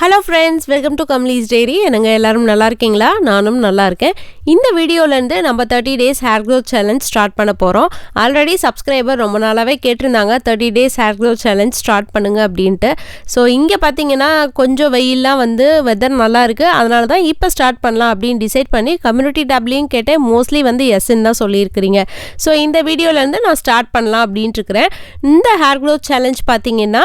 Hello friends welcome to Kamlee's dairy என்னங்க எல்லாரும் நல்லா இருக்கீங்களா? நானும் நல்லா இருக்கேன். இந்த வீடியோலேருந்து நம்ம thirty days hair growth challenge start பண்ண போகிறோம் ஆல்ரெடி சப்ஸ்கிரைபர் ரொம்ப நாளாகவே கேட்டிருந்தாங்க thirty days hair growth challenge start பண்ணுங்க அப்படின்ட்டு. ஸோ இங்கே பார்த்தீங்கன்னா கொஞ்சம் வெயில்லாம் வந்து வெதர் நல்லா இருக்குது அதனால தான் இப்போ ஸ்டார்ட் பண்ணலாம் அப்படின்னு டிசைட் பண்ணி கம்யூனிட்டி டேப்லையும் கேட்டேன். மோஸ்ட்லி வந்து எஸ்ன்னு தான் சொல்லியிருக்கிறீங்க. ஸோ இந்த வீடியோலேருந்து நான் ஸ்டார்ட் பண்ணலாம் அப்படின்ட்டு இருக்கிறேன் இந்த ஹேர் க்ரோத் சேலஞ்ச் பார்த்தீங்கன்னா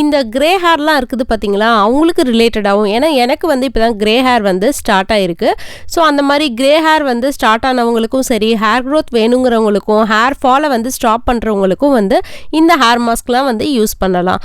இந்த கிரே ஹேர்லாம் இருக்குது பார்த்தீங்களா அவங்களுக்கு ரிலேட்டடாகவும் ஏன்னா எனக்கு வந்து இப்போ தான் கிரே ஹேர் வந்து ஸ்டார்ட் ஆகிருக்கு ஸோ அந்த மாதிரி கிரே ஹேர் வந்து ஸ்டார்ட் ஆனவங்களுக்கும் சரி ஹேர் க்ரோத் வேணுங்கிறவங்களுக்கும் ஹேர் ஃபாலை வந்து ஸ்டாப் பண்ணுறவங்களுக்கும் வந்து இந்த ஹேர் மாஸ்க்லாம் வந்து யூஸ் பண்ணலாம்.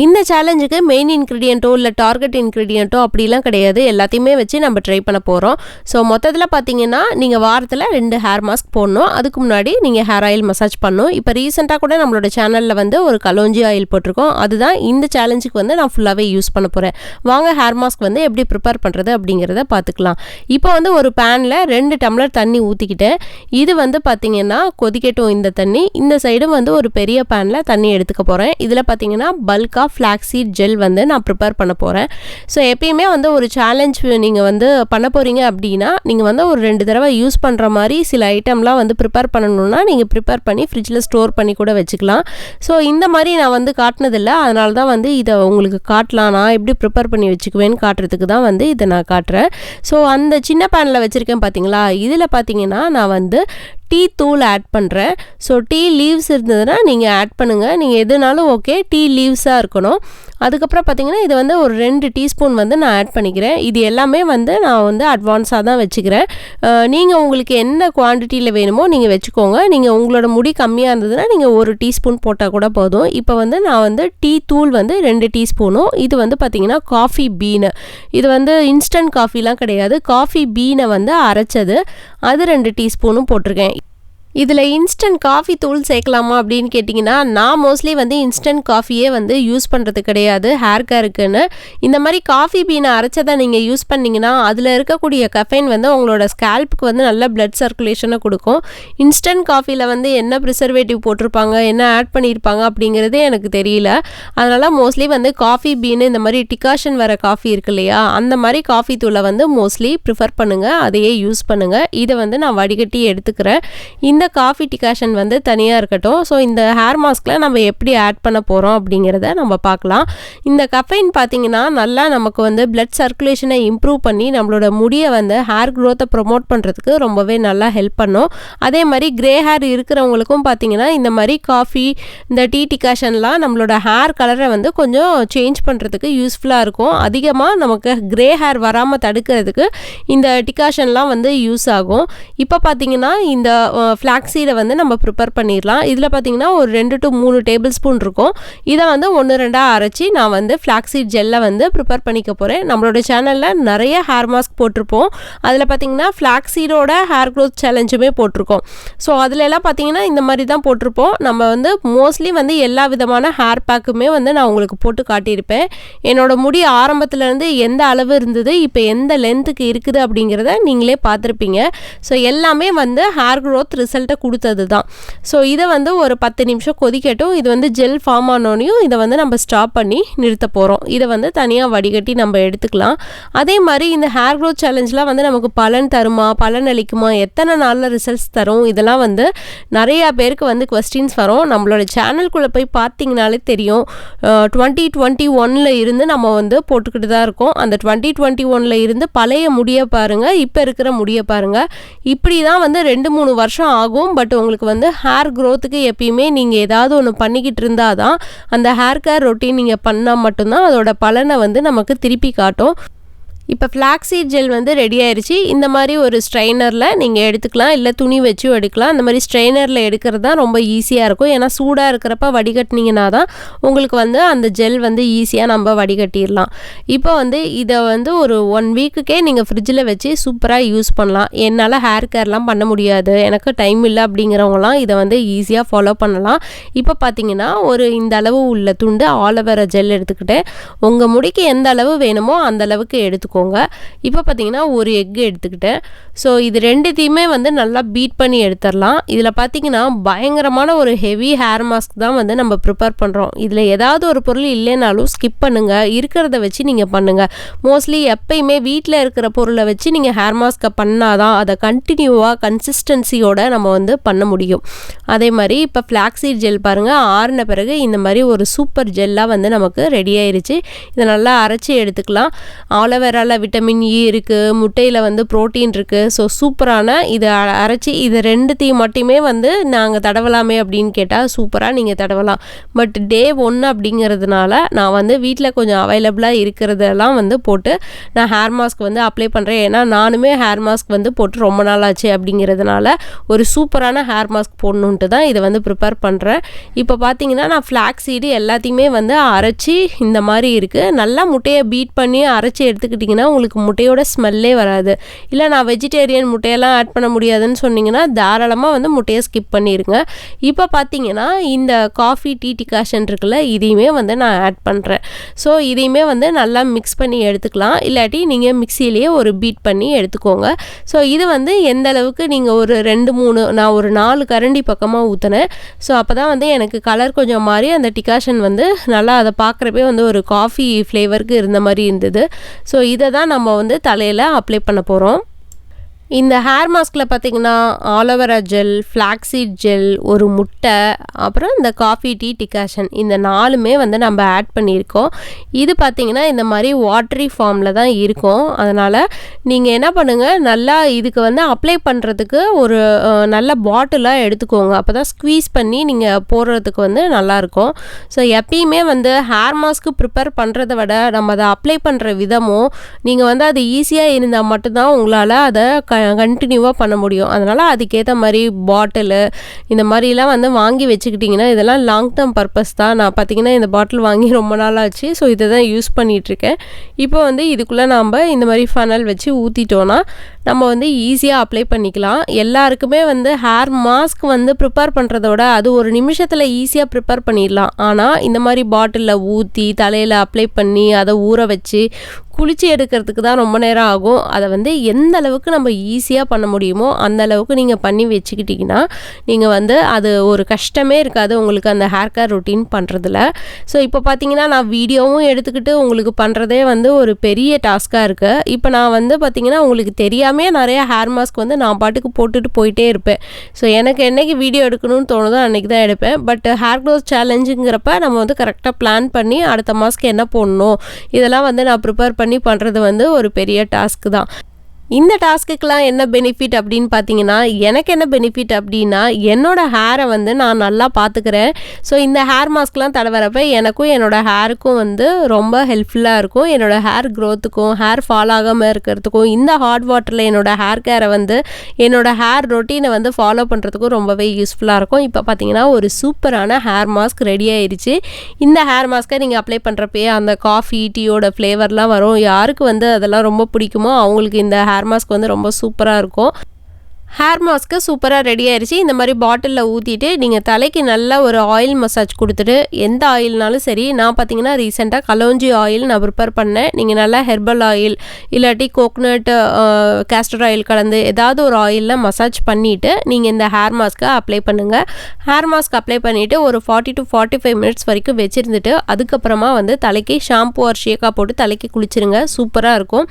இந்த சேலஞ்சுக்கு மெயின் இன்க்ரீடியண்ட்டோ இல்லை டார்கெட் இன்க்ரீடியண்ட்டோ அப்படிலாம் கிடையாது. எல்லாத்தையுமே வச்சு நம்ம ட்ரை பண்ண போகிறோம் ஸோ மொத்தத்தில் பார்த்தீங்கன்னா நீங்கள் வாரத்தில் ரெண்டு ஹேர் மாஸ்க் போடணும். அதுக்கு முன்னாடி நீங்கள் ஹேர் ஆயில் மசாஜ் பண்ணணும். இப்போ ரீசெண்டாக கூட நம்மளோட சேனலில் வந்து ஒரு கலோஞ்சி ஆயில் போட்டிருக்கோம். அதுதான் இந்த சேலஞ்சுக்கு வந்து நான் ஃபுல்லாகவே யூஸ் பண்ண போகிறேன் வாங்க ஹேர் மாஸ்க் வந்து எப்படி ப்ரிப்பேர் பண்ணுறது அப்படிங்கிறத பார்த்துக்கலாம் இப்போ வந்து ஒரு பேனில் ரெண்டு டம்ளர் தண்ணி ஊற்றிக்கிட்டேன் இது வந்து பார்த்தீங்கன்னா கொதிக்கட்டும் இந்த தண்ணி. இந்த சைடும் வந்து ஒரு பெரிய பேனில் தண்ணி எடுத்துக்க போகிறேன் இதில் பார்த்தீங்கன்னா பல்காக ஃப்ளாக்ஸீட் ஜெல் வந்து நான் ப்ரிப்பேர் பண்ண போகிறேன் ஸோ எப்பயுமே வந்து ஒரு சேலஞ்ச் நீங்கள் வந்து பண்ண போகிறீங்க அப்படின்னா நீங்கள் வந்து ஒரு ரெண்டு தடவை யூஸ் பண்ணுற மாதிரி சில ஐட்டம்லாம் வந்து ப்ரிப்பேர் பண்ணணும்னா நீங்கள் ப்ரிப்பேர் பண்ணி ஃப்ரிட்ஜில் ஸ்டோர் பண்ணி கூட வச்சுக்கலாம். ஸோ இந்த மாதிரி நான் வந்து காட்டினதில்லை. அதனால தான் வந்து இதை உங்களுக்கு காட்டலாம். நான் எப்படி ப்ரிப்பேர் பண்ணி வச்சுக்குவேன்னு காட்டுறதுக்கு தான் வந்து இதை நான் காட்டுறேன். ஸோ அந்த சின்ன பேனில் வச்சுருக்கேன் பார்த்தீங்களா இதில் பார்த்தீங்கன்னா நான் வந்து டீ தூள் ஆட் பண்ணுறேன் ஸோ டீ லீவ்ஸ் இருந்ததுன்னா நீங்கள் ஆட் பண்ணுங்கள் நீங்கள் எதுனாலும் ஓகே டீ லீவ்ஸாக இருக்கணும். அதுக்கப்புறம் பார்த்தீங்கன்னா இது வந்து ஒரு ரெண்டு டீஸ்பூன் வந்து நான் ஆட் பண்ணிக்கிறேன். இது எல்லாமே வந்து நான் வந்து அட்வான்ஸாக தான் வச்சுக்கிறேன். நீங்கள் உங்களுக்கு என்ன குவான்டிட்டியில் வேணுமோ நீங்கள் வச்சுக்கோங்க. நீங்கள் உங்களோட முடி கம்மியாக இருந்ததுன்னா நீங்கள் ஒரு டீஸ்பூன் போட்டால் கூட போதும். இப்போ வந்து நான் வந்து டீ தூள் வந்து ரெண்டு டீஸ்பூனும். இது வந்து பார்த்தீங்கன்னா காஃபி பீனு இது வந்து இன்ஸ்டன்ட் காஃபிலாம் கிடையாது. காஃபி பீனை வந்து அரைச்சது. அது ரெண்டு டீஸ்பூனும் போட்டிருக்கேன். இதில் இன்ஸ்டன்ட் காஃபி தூள் சேர்க்கலாமா அப்படின்னு கேட்டிங்கன்னா நான் மோஸ்ட்லி வந்து இன்ஸ்டன்ட் காஃபியே வந்து யூஸ் பண்ணுறது கிடையாது ஹேர் கேருக்குன்னு இந்த மாதிரி காஃபி பீனை அரைச்சதை நீங்கள் யூஸ் பண்ணிங்கன்னா அதில் இருக்கக்கூடிய கஃபைன் வந்து உங்களோட ஸ்கேல்ப்புக்கு வந்து நல்ல பிளட் சர்க்குலேஷனை கொடுக்கும். இன்ஸ்டன்ட் காஃபியில் வந்து என்ன ப்ரிசர்வேட்டிவ் போட்டிருப்பாங்க என்ன ஆட் பண்ணியிருப்பாங்க அப்படிங்கிறதே எனக்கு தெரியல. அதனால் மோஸ்ட்லி வந்து காஃபி பீனு இந்த மாதிரி டிகாஷன் வர காஃபி இருக்கு இல்லையா அந்த மாதிரி காஃபி தூளை வந்து மோஸ்ட்லி ப்ரிஃபர் பண்ணுங்கள் அதையே யூஸ் பண்ணுங்கள் இதை வந்து நான் வடிகட்டி எடுத்துக்கிறேன். இந்த காஃபி டிகாஷன் வந்து தனியாக இருக்கட்டும். ஸோ இந்த ஹேர் மாஸ்கில் நம்ம எப்படி ஆட் பண்ண போகிறோம் அப்படிங்கிறத நம்ம பார்க்கலாம். இந்த கஃபைன் பார்த்தீங்கன்னா நல்லா நமக்கு வந்து பிளட் சர்க்குலேஷனை இம்ப்ரூவ் பண்ணி நம்மளோட முடியை வந்து ஹேர் க்ரோத்தை ப்ரொமோட் பண்ணுறதுக்கு ரொம்பவே நல்லா ஹெல்ப் பண்ணும். அதே மாதிரி கிரே ஹேர் இருக்கிறவங்களுக்கும் பார்த்தீங்கன்னா இந்த மாதிரி காஃபி இந்த டீ டிகாஷன்லாம் நம்மளோட ஹேர் கலரை வந்து கொஞ்சம் சேஞ்ச் பண்ணுறதுக்கு யூஸ்ஃபுல்லாக இருக்கும். அதிகமாக நமக்கு கிரே ஹேர் வராமல் தடுக்கிறதுக்கு இந்த டிகாஷன்லாம் வந்து யூஸ் ஆகும். இப்போ பார்த்தீங்கன்னா இந்த ஃப்ளாக்ஸீடை வந்து நம்ம ப்ரிப்பேர் பண்ணிடலாம் இதில் பார்த்தீங்கன்னா ஒரு ரெண்டு டு மூணு டேபிள் ஸ்பூன் இருக்கும். இதை வந்து ஒன்று ரெண்டாக அரைச்சி நான் வந்து ஃப்ளாக்ஸீட் ஜெல்லை வந்து ப்ரிப்பேர் பண்ணிக்க போகிறேன் நம்மளோட சேனலில் நிறைய ஹேர் மாஸ்க் போட்டிருப்போம். அதில் பார்த்தீங்கன்னா ஃப்ளாக்ஸீடோட ஹேர் க்ரோத் சேலஞ்சுமே போட்டிருக்கோம். ஸோ அதில் எல்லாம் பார்த்தீங்கன்னா இந்த மாதிரி தான் போட்டிருப்போம். நம்ம வந்து மோஸ்ட்லி வந்து எல்லா விதமான ஹேர் பேக்குமே வந்து நான் உங்களுக்கு போட்டு காட்டியிருப்பேன். என்னோட முடி ஆரம்பத்துலேருந்து எந்த அளவு இருந்தது இப்போ எந்த லென்த்துக்கு இருக்குது அப்படிங்கிறத நீங்களே பார்த்துருப்பீங்க ஸோ எல்லாமே வந்து ஹேர் க்ரோத் ரிசல்ட் ரிசல்ட்டை கொடுத்தது தான் ஸோ இதை வந்து ஒரு பத்து நிமிஷம் கொதிக்கட்டும். இது வந்து ஜெல் ஃபார்ம் ஆனோனையும் இதை வந்து நம்ம ஸ்டாப் பண்ணி நிறுத்த போகிறோம் இதை வந்து தனியாக வடிகட்டி நம்ம எடுத்துக்கலாம். அதே மாதிரி இந்த ஹேர் க்ரோத் சேலஞ்செலாம் வந்து நமக்கு பலன் தருமா? பலன் அளிக்குமா? எத்தனை நாளில் ரிசல்ட்ஸ் தரும்? இதெல்லாம் வந்து நிறையா பேருக்கு வந்து கொஸ்டின்ஸ் வரும். நம்மளோட சேனல்குள்ளே போய் பார்த்தீங்கனாலே தெரியும். டுவெண்ட்டி டுவெண்ட்டி ஒனில் இருந்து நம்ம வந்து போட்டுக்கிட்டு தான் இருக்கோம். அந்த டுவெண்ட்டி டுவெண்ட்டி ஒனில் இருந்து பழைய முடிய பாருங்கள் இப்போ இருக்கிற முடிய பாருங்கள் இப்படி தான் வந்து ரெண்டு மூணு வருஷம் ஆகும். பட் உங்களுக்கு வந்து ஹேர் க்ரோத்துக்கு எப்பயுமே நீங்கள் ஏதாவது ஒன்று பண்ணிக்கிட்டு இருந்தால் தான் அந்த ஹேர் கேர் ரொட்டீன் நீங்கள் பண்ணால் மட்டும்தான் அதோட பலனை வந்து நமக்கு திருப்பி காட்டும். இப்போ ஃப்ளாக்ஸீட் ஜெல் வந்து ரெடி ஆயிடுச்சு இந்த மாதிரி ஒரு ஸ்ட்ரைனரில் நீங்கள் எடுத்துக்கலாம். இல்லை துணி வச்சும் எடுக்கலாம். இந்த மாதிரி ஸ்ட்ரைனரில் எடுக்கிறது தான் ரொம்ப ஈஸியாக இருக்கும். ஏன்னா சூடாக இருக்கிறப்ப வடிகட்டினீங்கன்னா தான் உங்களுக்கு வந்து அந்த ஜெல் வந்து ஈஸியாக நம்ம வடிகட்டிடலாம். இப்போ வந்து இதை வந்து ஒரு ஒன் வீக்குக்கே நீங்கள் ஃப்ரிட்ஜில் வச்சு சூப்பராக யூஸ் பண்ணலாம். என்னால் ஹேர் கேர்லாம் பண்ண முடியாது. எனக்கு டைம் இல்லை அப்படிங்கிறவங்களாம் இதை வந்து ஈஸியாக ஃபாலோ பண்ணலாம். இப்போ பார்த்தீங்கன்னா ஒரு இந்த அளவு உள்ள துண்டு ஆலோவேரா ஜெல் எடுத்துக்கிட்டு உங்கள் முடிக்கு எந்த அளவு வேணுமோ அந்த அளவுக்கு எடுத்துக்கோங்க. எடுத்துக்கோங்க. இப்போ பார்த்தீங்கன்னா ஒரு எக் எடுத்துக்கிட்டேன். ஸோ இது ரெண்டுத்தையுமே வந்து நல்லா பீட் பண்ணி எடுத்துடலாம் இதில் பார்த்தீங்கன்னா பயங்கரமான ஒரு ஹெவி ஹேர் மாஸ்க் தான் வந்து நம்ம ப்ரிப்பேர் பண்ணுறோம் இதில் ஏதாவது ஒரு பொருள் இல்லைனாலும் ஸ்கிப் பண்ணுங்கள் இருக்கிறத வச்சு நீங்கள் பண்ணுங்கள் மோஸ்ட்லி எப்பயுமே வீட்டில் இருக்கிற பொருளை வச்சு நீங்கள் ஹேர் மாஸ்க்கை பண்ணாதான் அதை கண்டினியூவாக கன்சிஸ்டன்சியோட நம்ம வந்து பண்ண முடியும். அதே மாதிரி இப்போ ஃப்ளாக்ஸீட் ஜெல் பாருங்கள் ஆறின பிறகு இந்த மாதிரி ஒரு சூப்பர் ஜெல்லாக வந்து நமக்கு ரெடி ஆயிருச்சு. இதை நல்லா அரைச்சி எடுத்துக்கலாம். ஆலோவேராவில் விட்டமின் இ e இருக்குது முட்டையில் வந்து ப்ரோட்டீன் இருக்குது ஸோ சூப்பரான இதை அரைச்சி இது ரெண்டுத்தையும் மட்டுமே வந்து நாங்கள் தடவலாமே அப்படின்னு கேட்டால் சூப்பராக நீங்கள் தடவலாம். பட் டே ஒன்று அப்படிங்கிறதுனால நான் வந்து வீட்டில் கொஞ்சம் அவைலபிளாக இருக்கிறதெல்லாம் வந்து போட்டு நான் ஹேர் மாஸ்க் வந்து அப்ளை பண்ணுறேன் ஏன்னா நானுமே ஹேர் மாஸ்க் வந்து போட்டு ரொம்ப நாள் ஆச்சு அப்படிங்கிறதுனால ஒரு சூப்பரான ஹேர் மாஸ்க் போடணுன்ட்டு தான் இதை வந்து ப்ரிப்பேர் பண்ணுறேன் இப்போ பார்த்தீங்கன்னா நான் ஃப்ளாக் சீடு எல்லாத்தையுமே வந்து அரைச்சி இந்த மாதிரி இருக்குது நல்லா முட்டையை பீட் பண்ணி அரைச்சி எடுத்துக்கிட்டிங்கன்னா உங்களுக்கு முட்டையோட ஸ்மெல்லே வராது. இல்லை நான் வெஜிடேரியன் முட்டையெல்லாம் ஆட் பண்ண முடியாதுன்னு சொன்னீங்கன்னா தாராளமாக வந்து முட்டையை ஸ்கிப் பண்ணிடுங்க இப்போ பார்த்தீங்கன்னா இந்த காஃபி டீ டிகாஷன் இருக்குல்ல இதையுமே வந்து நான் ஆட் பண்ணுறேன் ஸோ இதையுமே வந்து நல்லா மிக்ஸ் பண்ணி எடுத்துக்கலாம். இல்லாட்டி நீங்கள் மிக்சியிலேயே ஒரு பீட் பண்ணி எடுத்துக்கோங்க. ஸோ இது வந்து எந்த அளவுக்கு நீங்கள் ஒரு ரெண்டு மூணு நான் ஒரு நாலு கரண்டி பக்கமாக ஊற்றினேன் ஸோ அப்போ தான் வந்து எனக்கு கலர் கொஞ்சம் மாறி அந்த டிகாஷன் வந்து நல்லா அதை பார்க்குறப்பே வந்து ஒரு காஃபி ஃப்ளேவருக்கு இருந்த மாதிரி இருந்தது. ஸோ இதை தான் நம்ம வந்து தலையில் அப்ளை பண்ண போகிறோம் இந்த ஹேர் மாஸ்கில் பார்த்தீங்கன்னா ஆலோவேரா ஜெல் ஃப்ளாக்ஸீட் ஜெல் ஒரு முட்டை அப்புறம் இந்த காஃபி டீ டிகாஷன் இந்த நாலுமே வந்து நம்ம ஆட் பண்ணியிருக்கோம். இது பார்த்தீங்கன்னா இந்த மாதிரி வாட்ரி ஃபார்மில் தான் இருக்கும். அதனால் நீங்கள் என்ன பண்ணுங்கள் நல்லா இதுக்கு வந்து அப்ளை பண்ணுறதுக்கு ஒரு நல்ல பாட்டிலாக எடுத்துக்கோங்க. அப்போ தான் ஸ்க்வீஸ் பண்ணி நீங்கள் போடுறதுக்கு வந்து நல்லாயிருக்கும். ஸோ எப்பயுமே வந்து ஹேர் மாஸ்க்கு ப்ரிப்பேர் பண்ணுறத விட நம்ம அதை அப்ளை பண்ணுற விதமும் நீங்கள் வந்து அது ஈஸியாக இருந்தால் மட்டும்தான் உங்களால் அதை க கண்டினியூவாக பண்ண முடியும். அதனால் அதுக்கேற்ற மாதிரி பாட்டிலு இந்த மாதிரிலாம் வந்து வாங்கி வச்சுக்கிட்டிங்கன்னா இதெல்லாம் லாங் டேர்ம் பர்பஸ் தான். நான் பார்த்தீங்கன்னா இந்த பாட்டில் வாங்கி ரொம்ப நாள் ஆச்சு. ஸோ இதை தான் யூஸ் பண்ணிகிட்ருக்கேன் இப்போ வந்து இதுக்குள்ளே நாம் இந்த மாதிரி ஃபனல் வச்சு ஊற்றிட்டோன்னா நம்ம வந்து ஈஸியாக அப்ளை பண்ணிக்கலாம். எல்லாருக்குமே வந்து ஹேர் மாஸ்க் வந்து ப்ரிப்பேர் பண்ணுறத விட அது ஒரு நிமிஷத்தில் ஈஸியாக ப்ரிப்பேர் பண்ணிடலாம். ஆனால் இந்த மாதிரி பாட்டிலில் ஊற்றி தலையில் அப்ளை பண்ணி அதை ஊற வச்சு குளிச்சு எடுக்கிறதுக்கு தான் ரொம்ப நேரம் ஆகும். அதை வந்து எந்த அளவுக்கு நம்ம ஈஸியாக பண்ண முடியுமோ அந்த அளவுக்கு நீங்கள் பண்ணி வச்சுக்கிட்டிங்கன்னா நீங்கள் வந்து அது ஒரு கஷ்டமே இருக்காது உங்களுக்கு அந்த ஹேர் கேர் ரொட்டீன் பண்ணுறதுல ஸோ இப்போ பார்த்தீங்கன்னா நான் வீடியோவும் எடுத்துக்கிட்டு உங்களுக்கு பண்ணுறதே வந்து ஒரு பெரிய டாஸ்க்காக இருக்குது இப்போ நான் வந்து பார்த்தீங்கன்னா உங்களுக்கு எல்லாமே நிறைய ஹேர் மாஸ்க் வந்து நான் பாட்டுக்கு போட்டுட்டு போயிட்டே இருப்பேன். ஸோ எனக்கு என்னைக்கு வீடியோ எடுக்கணும்னு தோணுதோ அன்றைக்கி தான் எடுப்பேன். பட் ஹேர் க்ரோத் சேலஞ்சுங்கிறப்ப நம்ம வந்து கரெக்டாக பிளான் பண்ணி அடுத்த மாஸ்க்கு என்ன போடணும்? இதெல்லாம் வந்து நான் ப்ரிப்பேர் பண்ணி பண்ணுறது வந்து ஒரு பெரிய டாஸ்க்கு தான். இந்த டாஸ்க்குக்கெலாம் என்ன பெனிஃபிட் அப்படின்னு பார்த்தீங்கன்னா எனக்கு என்ன பெனிஃபிட் அப்படின்னா என்னோட ஹேரை வந்து நான் நல்லா பார்த்துக்கிறேன். ஸோ இந்த ஹேர் மாஸ்க்லாம் தடவரப்ப எனக்கும் என்னோட ஹேருக்கும் வந்து ரொம்ப ஹெல்ப்ஃபுல்லாக இருக்கும். என்னோட ஹேர் க்ரோத்துக்கும் ஹேர் ஃபால் ஆகாமல் இருக்கிறதுக்கும் இந்த ஹாட் வாட்டரில் என்னோட ஹேர் கேரை வந்து என்னோட ஹேர் ரொட்டீனை வந்து ஃபாலோ பண்ணுறதுக்கும் ரொம்பவே யூஸ்ஃபுல்லாக இருக்கும். இப்போ பார்த்தீங்கன்னா ஒரு சூப்பரான ஹேர் மாஸ்க் ரெடி ஆயிடுச்சு இந்த ஹேர் மாஸ்க்கை நீங்கள் அப்ளை பண்ணுறப்பயே அந்த காஃபி டீயோட ஃப்ளேவர்லாம் வரும். யாருக்கு வந்து அதெல்லாம் ரொம்ப பிடிக்குமோ அவங்களுக்கு இந்த ஹேர் ஹேர் மாஸ்க் வந்து ரொம்ப சூப்பராக இருக்கும். ஹேர் மாஸ்க்கு சூப்பராக ரெடி ஆயிடுச்சு இந்த மாதிரி பாட்டிலில் ஊற்றிட்டு நீங்கள் தலைக்கு நல்லா ஒரு ஆயில் மசாஜ் கொடுத்துட்டு எந்த ஆயில்னாலும் சரி நான் பார்த்தீங்கன்னா ரீசெண்டாக கலோஞ்சி ஆயில் நான் ப்ரிப்பேர் பண்ணேன். நீங்கள் நல்லா ஹெர்பல் ஆயில் இல்லாட்டி கோக்னட் கேஸ்டர் ஆயில் கலந்து ஏதாவது ஒரு ஆயிலில் மசாஜ் பண்ணிவிட்டு நீங்கள் இந்த ஹேர் மாஸ்க்கை அப்ளை பண்ணுங்கள் ஹேர் மாஸ்க் அப்ளை பண்ணிவிட்டு ஒரு forty to forty five minutes வரைக்கும் வச்சுருந்துட்டு அதுக்கப்புறமா வந்து தலைக்கு ஷாம்பு ஆர் ஷேக்காக போட்டு தலைக்கு குளிச்சிருங்க. சூப்பராக இருக்கும்.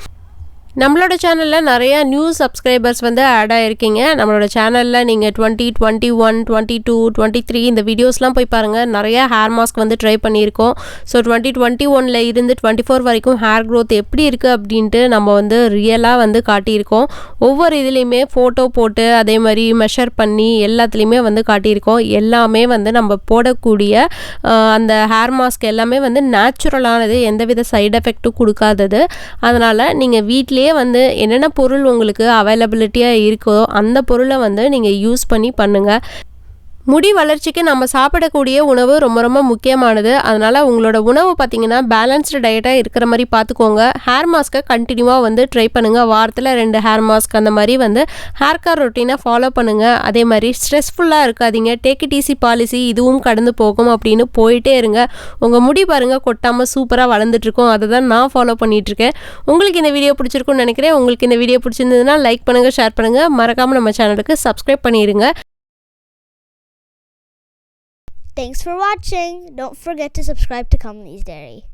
நம்மளோட சேனலில் நிறையா நியூ சப்ஸ்கிரைபர்ஸ் வந்து ஆட் ஆகிருக்கீங்க நம்மளோட சேனலில் நீங்கள் twenty twenty one twenty two twenty three இந்த வீடியோஸ்லாம் போய் பாருங்கள் நிறையா ஹேர் மாஸ்க் வந்து ட்ரை பண்ணியிருக்கோம். ஸோ டுவெண்ட்டி டுவெண்ட்டி ஒனில் இருந்து டுவெண்ட்டி ஃபோர் வரைக்கும் ஹேர் க்ரோத் எப்படி இருக்குது அப்படின்ட்டு நம்ம வந்து ரியலாக வந்து காட்டியிருக்கோம். ஒவ்வொரு இதுலேயுமே ஃபோட்டோ போட்டு அதே மாதிரி மெஷர் பண்ணி எல்லாத்துலேயுமே வந்து காட்டியிருக்கோம். எல்லாமே வந்து நம்ம போடக்கூடிய அந்த ஹேர் மாஸ்க் எல்லாமே வந்து நேச்சுரலானது எந்தவித சைடு எஃபெக்ட்டும் கொடுக்காதது. அதனால் நீங்கள் வீட்டிலேயே வந்து என்னென்ன பொருள் உங்களுக்கு அவைலபிலிட்டியாக இருக்கோ அந்த பொருளை வந்து நீங்கள் யூஸ் பண்ணி பண்ணுங்கள் முடி வளர்ச்சிக்கு நம்ம சாப்பிடக்கூடிய உணவு ரொம்ப ரொம்ப முக்கியமானது. அதனால் உங்களோட உணவு பார்த்தீங்கன்னா பேலன்ஸ்டு டயட்டாக இருக்கிற மாதிரி பார்த்துக்கோங்க ஹேர் மாஸ்க்கை கண்டினியூவாக வந்து ட்ரை பண்ணுங்கள் வாரத்தில் ரெண்டு ஹேர் மாஸ்க் அந்த மாதிரி வந்து ஹேர் கேர் ரொட்டீனை ஃபாலோ பண்ணுங்கள் அதே மாதிரி ஸ்ட்ரெஸ்ஃபுல்லாக இருக்காதீங்க. டேக் இட் ஈஸி பாலிசி இதுவும் கடந்து போகும் அப்படின்னு போயிட்டே இருங்க. உங்கள் முடி பாருங்கள் கொட்டாமல் சூப்பராக வளர்ந்துட்டுருக்கோம். அதை தான் நான் ஃபாலோ பண்ணிகிட்ருக்கேன் உங்களுக்கு இந்த வீடியோ பிடிச்சிருக்குன்னு நினைக்கிறேன். உங்களுக்கு இந்த வீடியோ பிடிச்சிருந்ததுன்னா லைக் பண்ணுங்கள் ஷேர் பண்ணுங்கள் மறக்காமல் நம்ம சேனலுக்கு சப்ஸ்கிரைப் பண்ணிடுங்க. Thanks for watching. Don't forget to subscribe to Comely's Dairy.